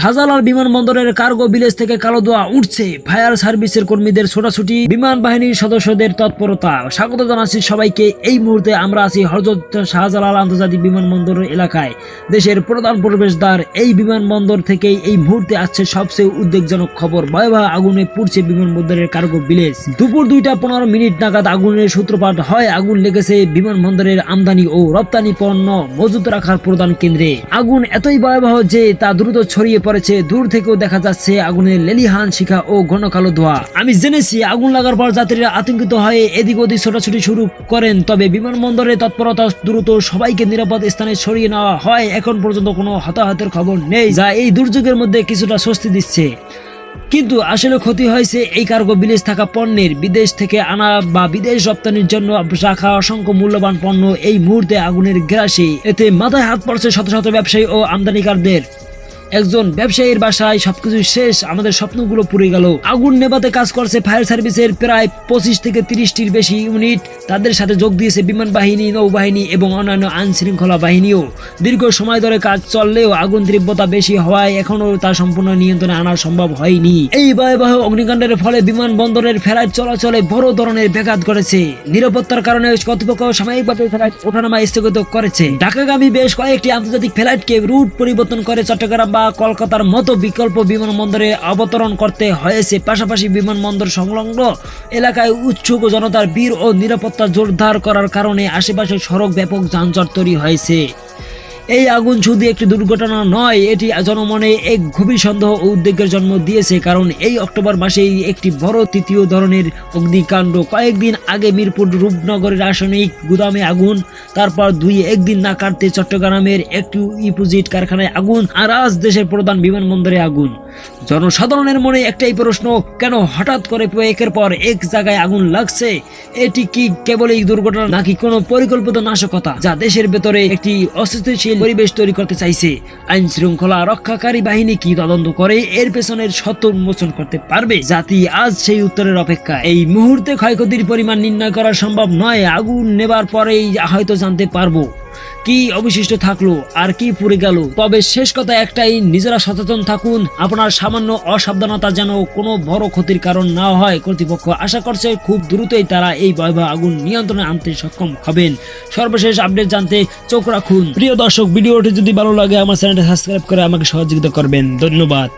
শাহজালাল বিমানবন্দরের cargo village থেকে কালো দোয়া উঠছে। ফায়ার সার্ভিসের কর্মীদের ছোটাছুটি, বিমান বাহিনীর সদস্যদের তৎপরতা। স্বাগত জানাচ্ছি সবাইকে। এই মুহূর্তে আমরা আছি হজরত শাহজালাল আন্তর্জাতিক বিমানবন্দর এলাকায়। দেশের প্রধান প্রবেশদ্বার এই বিমানবন্দর থেকেই এই মুহূর্তে আসছে সবচেয়ে উদ্বেগজনক খবর। ভয়াবহ আগুনে পুড়ছে বিমানবন্দরের কার্গো ভিলেজ। দুপুর দুইটা পনেরো মিনিট নাগাদ আগুনের সূত্রপাত হয়। আগুন লেগেছে বিমানবন্দরের আমদানি ও রপ্তানি পণ্য মজুত রাখার প্রধান কেন্দ্রে। আগুন এতই ভয়াবহ যে তা দ্রুত ছড়িয়ে পড়েছে, দূর থেকেও দেখা যাচ্ছে আগুনের লেলিহান শিখা ও ঘন কালো ধোয়া। আমি জেনেছি আগুন লাগার পর যাত্রীরা আতঙ্কিত হয়ে, এদিক ওদিক ছোটাছুটি শুরু করেন, তবে বিমানবন্দরে তৎপরতা দ্রুত সবাইকে নিরাপদ স্থানে সরিয়ে নেওয়া হয়। এখন পর্যন্ত কোনো হতাহতের খবর নেই, যা এই দুর্যোগের মধ্যে কিছুটা স্বস্তি দিচ্ছে। কিন্তু আসলে ক্ষতি হয়েছে এই কার্গো বিলেজ থাকা পণ্যের। বিদেশ থেকে আনা বা বিদেশ রপ্তানির জন্য রাখা অসংখ্য মূল্যবান পণ্য এই মুহূর্তে আগুনের গ্রাসে। এতে মাথায় হাত পড়ছে শত শত ব্যবসায়ী ও আমদানিকারদের। একজন ব্যবসায়ীর বাসায় সবকিছু শেষ, আমাদের স্বপ্নগুলো পুড়ে গেল। আগুন নেভাতে কাজ করছে ফায়ার সার্ভিসের প্রায় পঁচিশ থেকে তিরিশটির বেশি ইউনিট। তাদের সাথে যোগ দিয়েছে বিমান বাহিনী, নৌবাহিনী এবং অন্যান্য আইন শৃঙ্খলা বাহিনীও। দীর্ঘ সময় ধরে কাজ চললেও আগুন তীব্রতা বেশি হওয়ায় এখনও তা সম্পূর্ণ নিয়ন্ত্রণে আনা সম্ভব হয়নি। এই ভয়াবহ অগ্নিকাণ্ডের ফলে বিমানবন্দরের ফ্লাইট চলাচলে বড় ধরনের ব্যাঘাত ঘটেছে। নিরাপত্তার কারণে কর্তৃপক্ষ সাময়িকভাবে ফ্লাইট ওঠানামা স্থগিত করেছে। ঢাকাগামী বেশ কয়েকটি আন্তর্জাতিক ফ্লাইটকে রুট পরিবর্তন করে চট্টগ্রাম বা কলকাতার মতো বিকল্প বিমানবন্দরে অবতরণ করতে হয়েছে। পাশাপাশি বিমানবন্দর সংলগ্ন এলাকায় উৎসুক জনতার বীর ও নিরাপত্তা জোরদার করার কারণে আশেপাশে সড়ক ব্যাপক যানজট তৈরি হয়েছে। এই আগুন শুধু একটি দুর্ঘটনা নয়, এটি জনমনে এক গভীর সন্দেহ ও উদ্বেগের জন্ম দিয়েছে, কারণ এই অক্টোবর মাসেই একটি বড় তৃতীয় ধরনের অগ্নিকাণ্ড। কয়েকদিন আগে মিরপুর রূপনগরের রাসায়নিক গুদামে আগুন, তারপর দুই একদিন না কাটতে চট্টগ্রামের একটি ইপোজিট কারখানায় আগুন, আর আজ দেশের প্রধান বিমানবন্দরে আগুন। জনসাধারণের মনে একটাই প্রশ্ন, কেন হঠাৎ করে একের পর এক জায়গায় আগুন লাগছে? এটি কি কেবল এই দুর্ঘটনা নাকি কোনো পরিকল্পিত নাশকতা যা দেশের ভেতরে একটি অস্থিতিশীল পরিবেশ তৈরি করতে চাইছে? আইন শৃঙ্খলা রক্ষাকারী বাহিনী কি তদন্ত করে এর পেছনের সত্য উন্মোচন করতে পারবে? জাতি আজ সেই উত্তরের অপেক্ষা। এই মুহূর্তে ক্ষয়ক্ষতির পরিমাণ নির্ণয় করা সম্ভব নয়। আগুন নেবার পরেই হয়তো জানতে পারব। কি অবশিষ্ট থাকল আর কি পুড়ে গেল? তবে শেষ কথা একটাই, নিজেরা সচেতন থাকুন। আপনার সামান্য অসাবধানতা যেন কোনো বড় ক্ষতির কারণ না হয়। কর্তৃপক্ষ আশা করছে খুব দ্রুতই তারা এই ভয়াবহ আগুন নিয়ন্ত্রণে আনতে সক্ষম হবেন। সর্বশেষ আপডেট জানতে চোখ রাখুন। প্রিয় দর্শক, ভিডিওটি যদি ভালো লাগে, আমার চ্যানেলটা সাবস্ক্রাইব করে আমাকে সহযোগিতা করবেন। ধন্যবাদ।